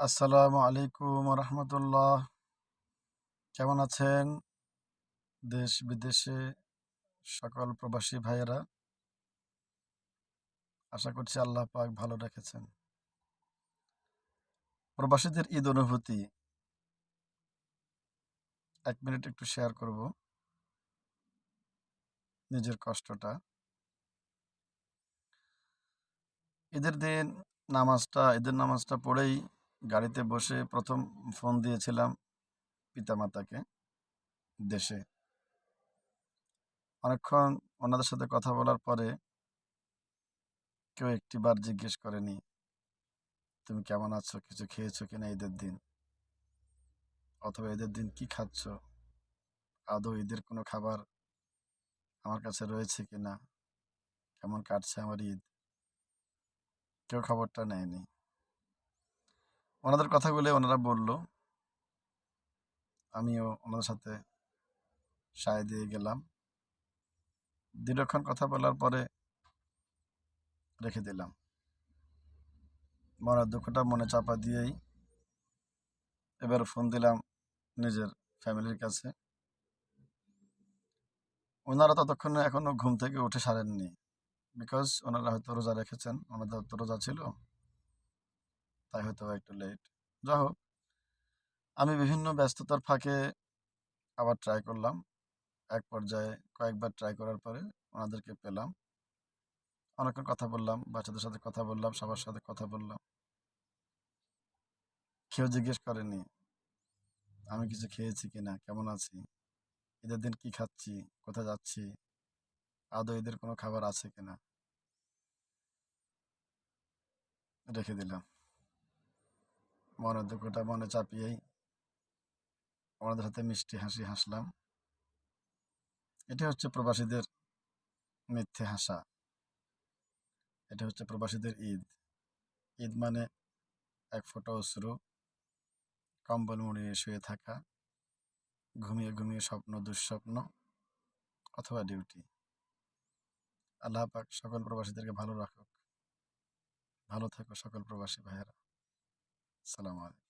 আসসালামু আলাইকুম রহমতুল্লাহ কেমন আছেন? দেশ বিদেশে সকল প্রবাসী ভাইয়েরা। আশা করছি আল্লাহ পাক ভালো রেখেছেন। প্রবাসীদের ঈদ অনুভূতি এক মিনিট একটু শেয়ার করব। নিজের কষ্টটা। ঈদের দিন নামাজটা, ঈদের নামাজটা পড়েই গাড়িতে বসে প্রথম ফোন দিয়েছিলাম পিতামাতাকে দেশে। অনেকক্ষণ ওনাদের সাথে কথা বলার পরে কেউ একটিবার জিজ্ঞেস করেনি, তুমি কেমন আছো? কিছু খেয়েছো কিনা ঈদের দিন? অথবা ঈদের দিন কি খাচ্ছ? আদৌ ঈদের কোনো খাবার আমার কাছে রয়েছে কিনা? কেমন কাটছে আমার ঈদ? কেউ খবরটা নেয়নি। ওনাদের কথাগুলো ওনারা বলল। আমিও ওনাদের সাথে সায় দিয়ে গেলাম। দীর্ঘক্ষণ কথা বলার পরে রেখে দিলাম। মনের দুঃখটা মনে চাপা দিয়েই এবার ফোন দিলাম নিজের ফ্যামিলির কাছে। ওনারা ততক্ষণে এখনও ঘুম থেকে উঠে সারেননি। বিকজ ওনারা হয়তো রোজা রেখেছেন, ওনাদের তো রোজা ছিল। তাই হয়তো একটু লেট যা হোক আমি বিভিন্ন ব্যস্ততার ফাঁকে আবার ট্রাই করলাম। এক পর্যায়ে কয়েকবার ট্রাই করার পরে ওনাদেরকে পেলাম। অনেকক্ষণ কথা বললাম, বাচ্চাদের সাথে কথা বললাম, সবার সাথে কথা বললাম। কেউ জিজ্ঞেস করেনি, আমি কিছু খেয়েছি কিনা? কেমন আছি? ঈদের দিন কি খাচ্ছি? কোথায় যাচ্ছি? আদৌ ঈদের কোনো খাবার আছে কিনা? রেখে দিলাম। মনের দুঃখটা মনে চাপিয়েই আমাদের হাতে মিষ্টি হাসি হাসলাম। এটা হচ্ছে প্রবাসীদের মিথ্যে হাসা। এটা হচ্ছে প্রবাসীদের ঈদ। ঈদ মানে এক ফোঁটা অশ্রু, কম্বল মুড়িয়ে শুয়ে থাকা, ঘুমিয়ে ঘুমিয়ে স্বপ্ন, দুঃস্বপ্ন অথবা ডিউটি। আল্লাহ পাক সকল প্রবাসীদেরকে ভালো রাখুক। ভালো থাকো সকল প্রবাসী ভাইয়েরা। সালাম আলাইকুম